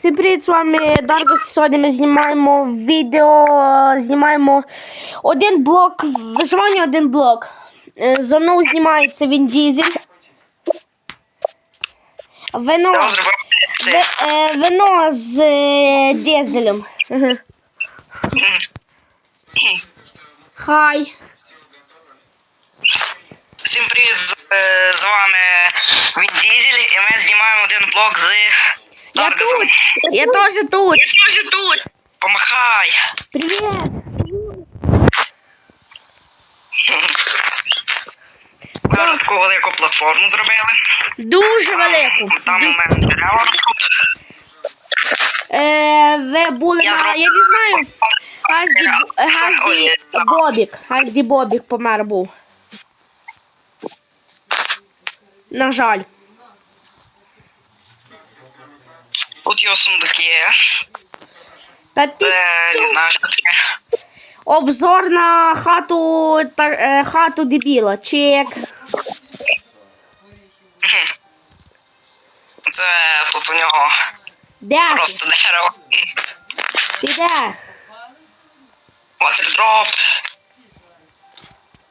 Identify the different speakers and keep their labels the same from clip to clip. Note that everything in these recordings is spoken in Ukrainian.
Speaker 1: Всім привіт, з вами Дарго. Сьогодні ми знімаємо відео, знімаємо один блок, виживання один блок. Е, Зо мною знімається він Дізель. Вино, ви- е, вино з е, дизелем. Хай.
Speaker 2: Всім привіт, з, з вами Він Дізель, і ми знімаємо один блок з
Speaker 1: Я
Speaker 2: Даргасом.
Speaker 1: тут. Я теж тут.
Speaker 2: Я теж тут. Помахай. Ми вже таку велику платформу зробили.
Speaker 1: Дуже велику.
Speaker 2: Там у мене дерева ростуть.
Speaker 1: Е, ви були
Speaker 2: Я
Speaker 1: на.
Speaker 2: зроблю-
Speaker 1: Я не знаю. Газді Бобік. Газді Бобік помер був. На жаль.
Speaker 2: Тут його сундуки.
Speaker 1: Та ти
Speaker 2: Це не знаю, що таке.
Speaker 1: обзор на хату та, е, хату дебіла. Чек.
Speaker 2: Це тут у нього
Speaker 1: Де? ти?
Speaker 2: просто дерево.
Speaker 1: Ти де?
Speaker 2: Ватердроп.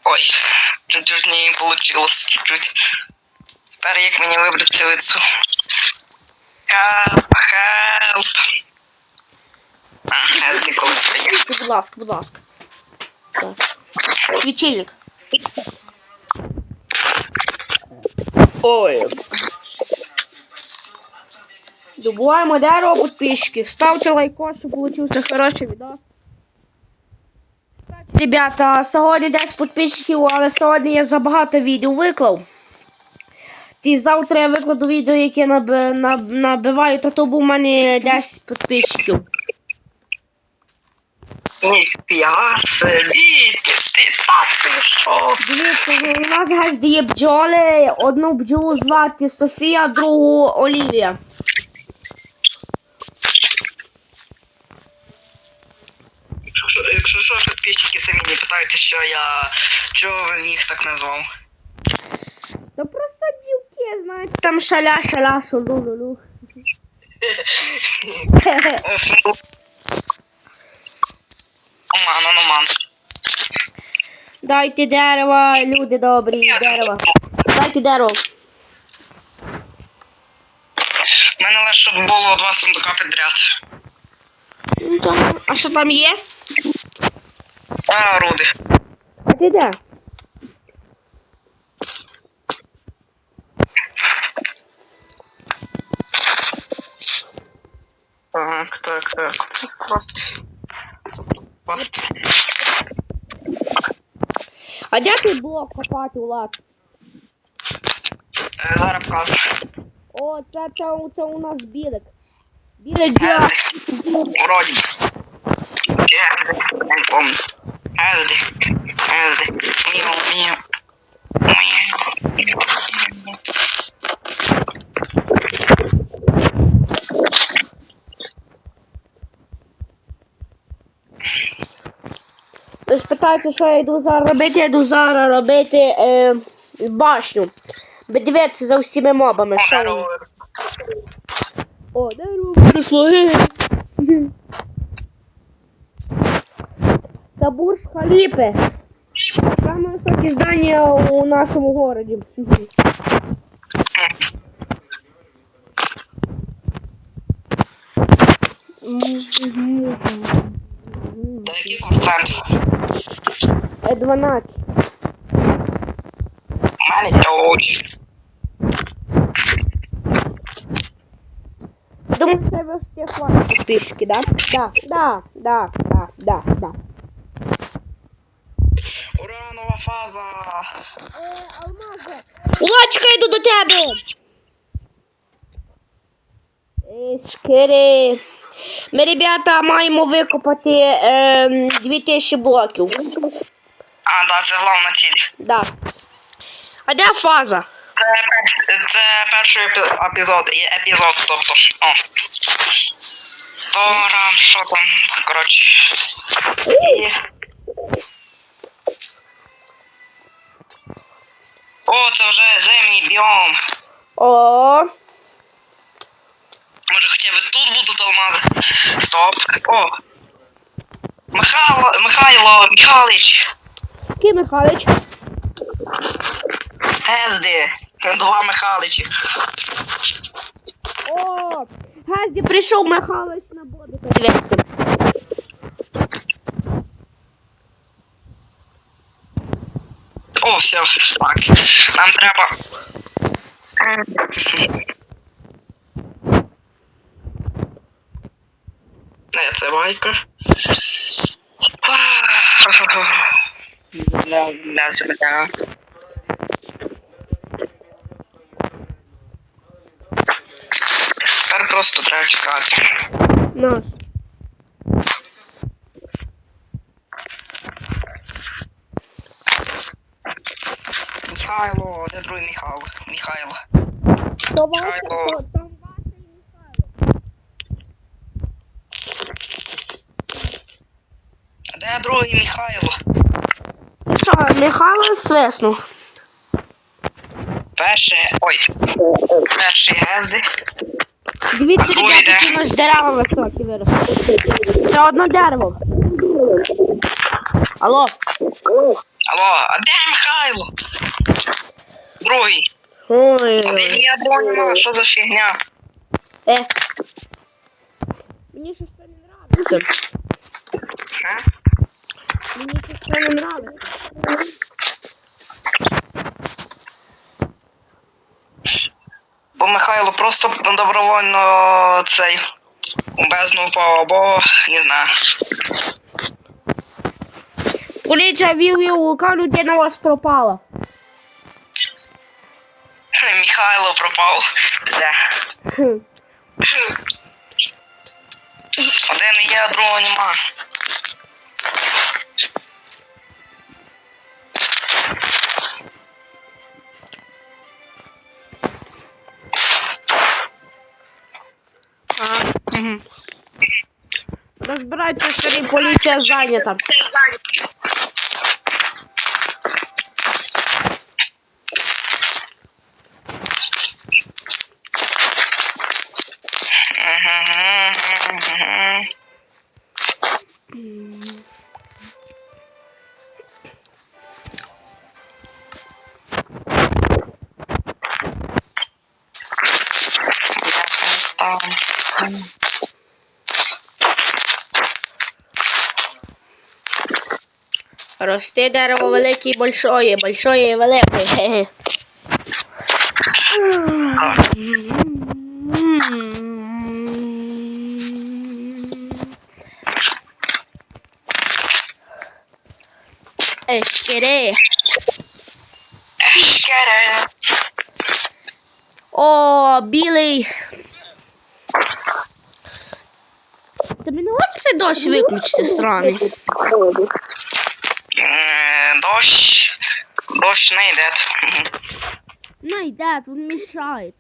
Speaker 2: Ой, чуть-чуть не получилось, чуть-чуть. Тепер як мені вибрати лицу? Help.
Speaker 1: Будь ласка, будь ласка. Так. Свічильник. Ой. Добуваємо дерево підписчики. Ставте лайко, щоб получився хороший відео. Ребята, сьогодні 10 підписчиків, але сьогодні я забагато відео виклав. І завтра я викладу відео, яке наби, наб, набиваю, та то був у мене 10 підписчиків.
Speaker 2: Ніфіга собі, ти, ти.
Speaker 1: Дивіться, у нас газ є бджоли. Одну бджолу звати Софія, другу Олівія.
Speaker 2: Якщо, що, підписчики самі не питайте, що я, чого він їх так назвав.
Speaker 1: Та просто дівки, знаєте. Там шаля, шаля, шалу, лулу.
Speaker 2: Ось, ну. Оман, он оман.
Speaker 1: Дайте дерева, люди добрі, дерева. Дайте дерево.
Speaker 2: У мене лише щоб було два сундука підряд.
Speaker 1: Ну, там- А що там є?
Speaker 2: А, руди.
Speaker 1: А ти де?
Speaker 2: Так, так, так. Класть. Класть.
Speaker 1: А де ти блок копати, Влад?
Speaker 2: Е, Зараз покажу.
Speaker 1: О, це, це, це у нас білик. Білик я.
Speaker 2: Вроді. Я не помню. Елди. Елди. Міо, міо.
Speaker 1: Ви спитаєте, що я йду зараз робити, я йду зараз робити е, башню. Ви дивіться за всіми мобами. Що вони. О, дерево прийшло. Це бурж Халіпи. Саме високе здання у нашому городі.
Speaker 2: Курсант?
Speaker 1: Е, 12.
Speaker 2: У мене тьоч.
Speaker 1: Думаю, це ви всі хватить пішки, да? Да, да, да, да, да, да.
Speaker 2: Уранова фаза.
Speaker 1: Улачка, йду до тебе! Е, Скири. Ми, ребята, маємо викопати е, 2000 блоків.
Speaker 2: А, да, це головна ціль.
Speaker 1: Да. А де фаза?
Speaker 2: Це, це перший епі- епізод, є епізод, тобто. О. Тора, що там, коротше. І... О, це вже зимній біом.
Speaker 1: О,
Speaker 2: тут будуть алмази. Стоп. О! Михайло, Михайло, Михайлович.
Speaker 1: Який Михайлович?
Speaker 2: Гезди. Два Михайличі.
Speaker 1: О, Газді прийшов Михайлович на бодика. Дивіться.
Speaker 2: О, все, так. Нам треба. Не, це себе. Тепер просто треба чекати.
Speaker 1: Наш.
Speaker 2: Михайло, де другий Михайло? Михайло. Михайло.
Speaker 1: то- там Вася і Михайло.
Speaker 2: А де другий Михайло?
Speaker 1: Що, Михайло свиснув?
Speaker 2: Перше. Ой. Перший гезди.
Speaker 1: Дивіться,
Speaker 2: Другий
Speaker 1: ребята,
Speaker 2: де?
Speaker 1: які у нас дерева високі виросли. Це одно дерево. Алло,
Speaker 2: Алло, а де Михайло? Другий.
Speaker 1: ой,
Speaker 2: Один я другий нема, що за фігня?
Speaker 1: е. Мені щось це не нравиться.
Speaker 2: А?
Speaker 1: Мені це не нравиться.
Speaker 2: Бо Михайло просто добровольно цей у бездну упав, або не знаю.
Speaker 1: Поліція вів яка людина у вас пропала.
Speaker 2: Михайло пропав. Де? Один є, а другого нема.
Speaker 1: Старі, поліція зайнята. Рости дерево велике і большое, большое і велике. Хе-хе. Ешкере.
Speaker 2: Ешкере.
Speaker 1: О, білий. Та мені це дощ виключити сраний.
Speaker 2: Не йде.
Speaker 1: Ну йде, тут мішає.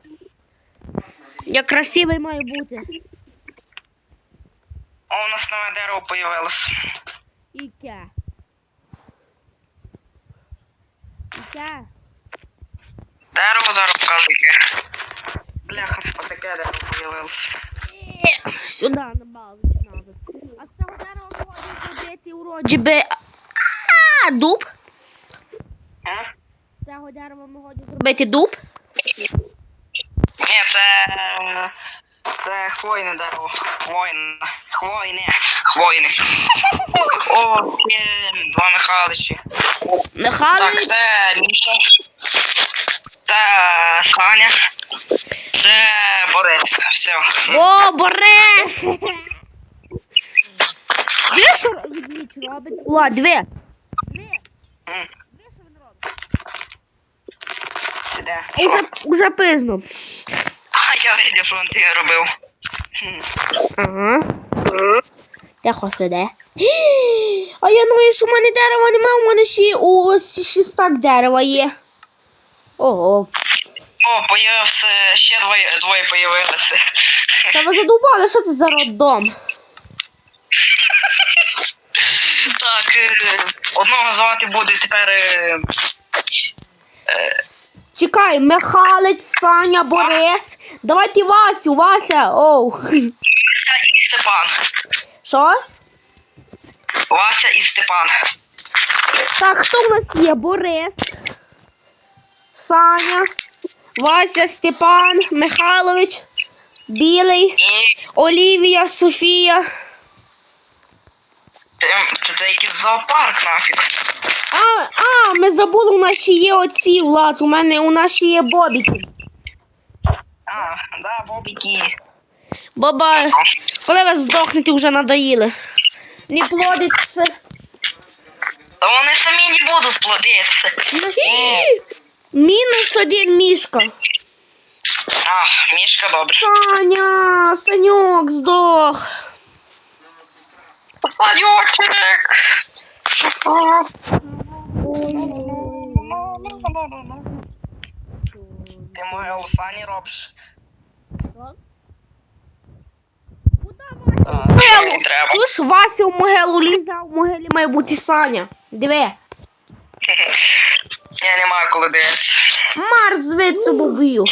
Speaker 1: Я красивий маю бути.
Speaker 2: О, у нас нове дерево появилось.
Speaker 1: Іке. Іке.
Speaker 2: Дерево зараз покажу яке. Бляха, отаке дерево появилось.
Speaker 1: Сюди на балочку назад. А з цього дерева можна зробити уроді би. А, дуб.
Speaker 2: А?
Speaker 1: З цього дерева можна зробити дуб.
Speaker 2: Ні, це. Це хвойне дерево. Хвойне. Хвойне. Хвойне. О, є два Михайличі. Так,
Speaker 1: Михайлович.
Speaker 2: це Міша. Це Саня. Це Борис. Все.
Speaker 1: О, Борис! Дві що робить? Ла, дві. Дві. Дві що він робить? Уже, уже пизно.
Speaker 2: А я видів, що він ти робив.
Speaker 1: Ага. Тихо сиде. А я думаю, що в мене дерева немає, у мене ще ось ще стак дерева є. Ого.
Speaker 2: О, появився, ще двоє, двоє появилися.
Speaker 1: Та ви задовбали, що це за роддом?
Speaker 2: Так, е, одного звати буде тепер. е,
Speaker 1: Чекай, Михалич, Саня, Борис. Давайте Васю, Вася. Оу.
Speaker 2: Вася і Степан.
Speaker 1: Що?
Speaker 2: Вася і Степан.
Speaker 1: Так, хто в нас є? Борис, Саня, Вася, Степан, Михайлович, Білий,
Speaker 2: І
Speaker 1: Олівія, Софія.
Speaker 2: Ем, це, це якийсь зоопарк нафіг.
Speaker 1: А, а, ми забули, у нас ще є оці, Влад, у мене у нас ще є Бобіки.
Speaker 2: А, да, бобіки.
Speaker 1: Баба, коли ви здохнете, вже надоїли. Не плодиться.
Speaker 2: Та вони самі не будуть плодитися.
Speaker 1: Мінус один мішка.
Speaker 2: А, мішка добре.
Speaker 1: Саня, Саньок здох.
Speaker 2: Санючек! Ти могилу Сані робиш. А,
Speaker 1: Могилу.
Speaker 2: не треба.
Speaker 1: Чуєш, Вася в могилу лізе, а в могилі має бути Саня. Диви.
Speaker 2: Я не маю коли дивитися.
Speaker 1: Марс звідси бубію.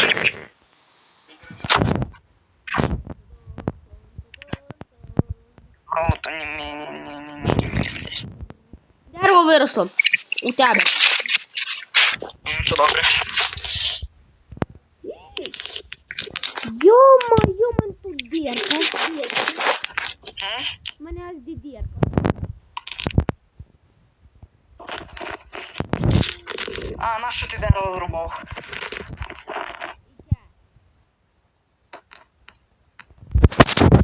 Speaker 2: Круто, ні, ні, ні, ні, ні.
Speaker 1: Дерево виросло. У тебе.
Speaker 2: Ну, Все добре.
Speaker 1: Йома, йома, тут дірка. У мене аж дірка.
Speaker 2: А, на що ти дерево зрубав?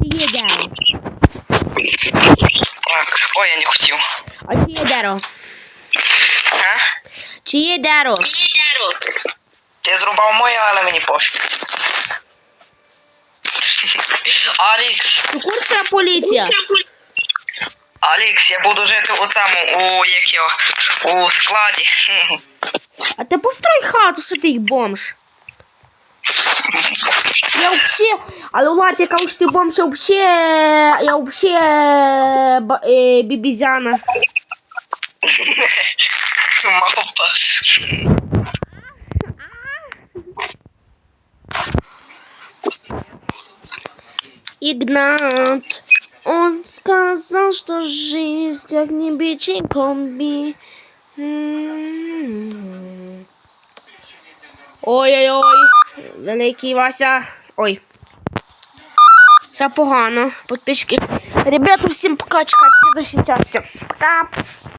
Speaker 1: Є дерево?
Speaker 2: Так, хотів.
Speaker 1: А чи є дерево?
Speaker 2: А?
Speaker 1: Чи є дерево?
Speaker 2: Ти зрубав моє, але мені пофіг. Алікс,
Speaker 1: У курсі поліція.
Speaker 2: Алікс, я буду жити у цьому, у як його, у складі.
Speaker 1: А ти построй хату, що ти їх бомж. Я вообще, але Влад, я кажу, ти бомж, я вообще, я вообще ба- е, бібізяна. Игнат, он сказал, что жизнь как не бичий комби. М. Ой-ой-ой, великий Вася. Ой. Це погано. Подписчики. Ребята, всім пока, чекайте следующей часті. Пока.